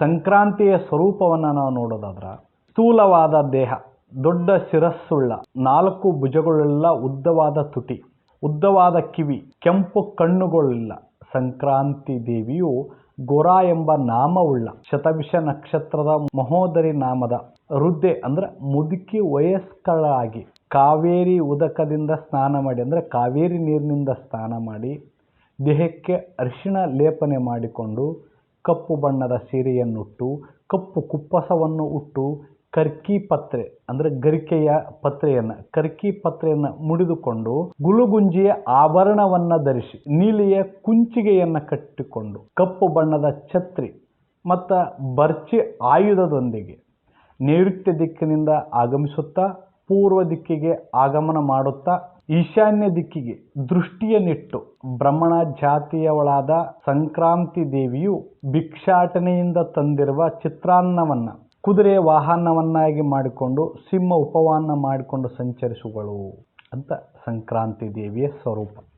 ಸಂಕ್ರಾಂತಿಯ ಸ್ವರೂಪವನ್ನು ನಾವು ನೋಡೋದಾದ್ರೆ, ಸ್ಥೂಲವಾದ ದೇಹ, ದೊಡ್ಡ ಶಿರಸ್ಸುಳ್ಳ, ನಾಲ್ಕು ಭುಜಗಳುಳ್ಳ ಉದ್ದವಾದ ತುಟಿ, ಉದ್ದವಾದ ಕಿವಿ, ಕೆಂಪು ಕಣ್ಣುಗಳಿಲ್ಲ ಸಂಕ್ರಾಂತಿ ದೇವಿಯು ಗೊರ ಎಂಬ ನಾಮವುಳ್ಳ ಶತವಿಷ ನಕ್ಷತ್ರದ ಮಹೋದರಿ ನಾಮದ ವೃದ್ಧೆ ಅಂದ್ರೆ ಮುದುಕಿ ವಯಸ್ಕಳಾಗಿ ಕಾವೇರಿ ಉದಕದಿಂದ ಸ್ನಾನ ಮಾಡಿ, ಅಂದರೆ ಕಾವೇರಿ ನೀರಿನಿಂದ ಸ್ನಾನ ಮಾಡಿ ದೇಹಕ್ಕೆ ಅರಿಶಿಣ ಲೇಪನೆ ಮಾಡಿಕೊಂಡು ಕಪ್ಪು ಬಣ್ಣದ ಸೀರೆಯನ್ನುಟ್ಟು, ಕಪ್ಪು ಕುಪ್ಪಸವನ್ನು ಉಟ್ಟು ಕರ್ಕಿ ಪತ್ರೆ, ಅಂದರೆ ಗರಿಕೆಯ ಪತ್ರೆಯನ್ನು, ಕರ್ಕಿ ಪತ್ರೆಯನ್ನು ಮುಡಿದುಕೊಂಡು ಗುಲುಗುಂಜಿಯ ಆಭರಣವನ್ನು ಧರಿಸಿ ನೀಲಿಯ ಕುಂಚಿಗೆಯನ್ನು ಕಟ್ಟಿಕೊಂಡು ಕಪ್ಪು ಬಣ್ಣದ ಛತ್ರಿ ಮತ್ತು ಬರ್ಚಿ ಆಯುಧದೊಂದಿಗೆ ನೈಋತ್ಯ ದಿಕ್ಕಿನಿಂದ ಆಗಮಿಸುತ್ತಾ, ಪೂರ್ವ ದಿಕ್ಕಿಗೆ ಆಗಮನ ಮಾಡುತ್ತಾ ಈಶಾನ್ಯ ದಿಕ್ಕಿಗೆ ದೃಷ್ಟಿಯನ್ನಿಟ್ಟು ಬ್ರಹ್ಮಣ ಜಾತಿಯವಳಾದ ಸಂಕ್ರಾಂತಿ ದೇವಿಯು ಭಿಕ್ಷಾಟನೆಯಿಂದ ತಂದಿರುವ ಚಿತ್ರಾನ್ನವನ್ನ, ಕುದುರೆ ವಾಹನವನ್ನಾಗಿ ಮಾಡಿಕೊಂಡು, ಸಿಂಹ ಉಪವಾನ ಮಾಡಿಕೊಂಡು ಸಂಚರಿಸುಗಳು ಅಂತ ಸಂಕ್ರಾಂತಿ ದೇವಿಯ ಸ್ವರೂಪ.